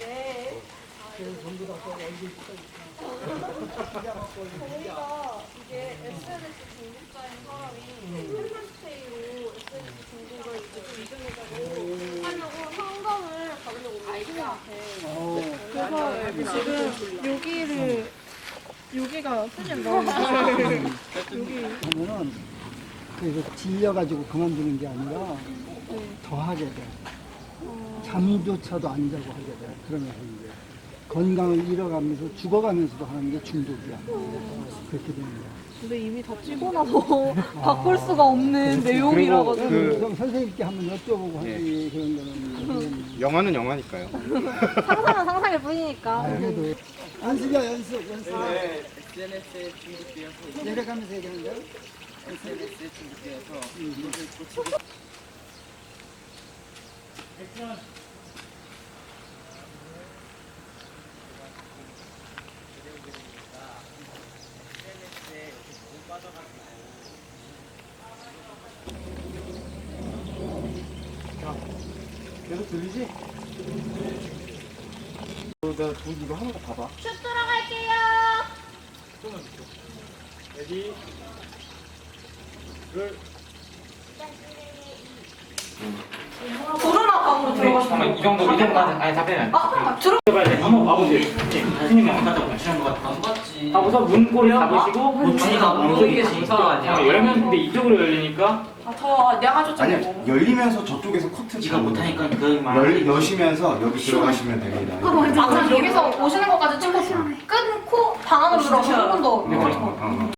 네. 전부 다 써, 얼굴 써 저희가 이게 SNS 중독자인 사람이 홈페이지로 SNS 좀 이겨내자고 하려고 상담을 받으려고 아이들한테 그래서 지금 여기를 여기가 선생님 나오는데 여기 그래서 질려가지고 그만두는 게 아니라 더 하게 돼. 잠조차도 안 자고 하게 돼. 그러면서 이제 건강을 잃어가면서 죽어가면서도 하는 게 중독이야. 그렇게 되는 거야. 근데 이미 다 찍고 나서 바꿀 수가 없는 내용이라가지고 그래서 선생님께 한번 여쭤보고 하지 예. 그런 거는 영화는 영화니까요. 상상은 상상일 뿐이니까 그래도 연습이야 연습 연습 네, SNS에 중독되어서 내려가면서 얘기하는 거야? SNS에 중독되어서 이것을 고치고 계속 들리지? 어, 이거 하는 거 봐봐. 슛 들어갈게요 레디. 둘. 코로나 방으로 들어가시면 잠깐만 이 정도 이 정도까지 아니 답변이 아 들어 들어봐야 돼 한번 아버지 스님이 안 갔다고 말씀한 것 같아 안 봤지. 아 우선 문고리 잡으시고 문고리가 문고리가 정상 아니야. 아, 열면 근데 이쪽으로 열리니까. 저 내가 줬잖아 아니야, 열리면서 저쪽에서 커트 네가 못하니까 그 열, 말. 여시면서 여기 들어가시면 됩니다. 아, 그럼 여기서 오시는 것까지 찍고 끊고 방 안으로 들어가서 한번 더. 어, 어, 어.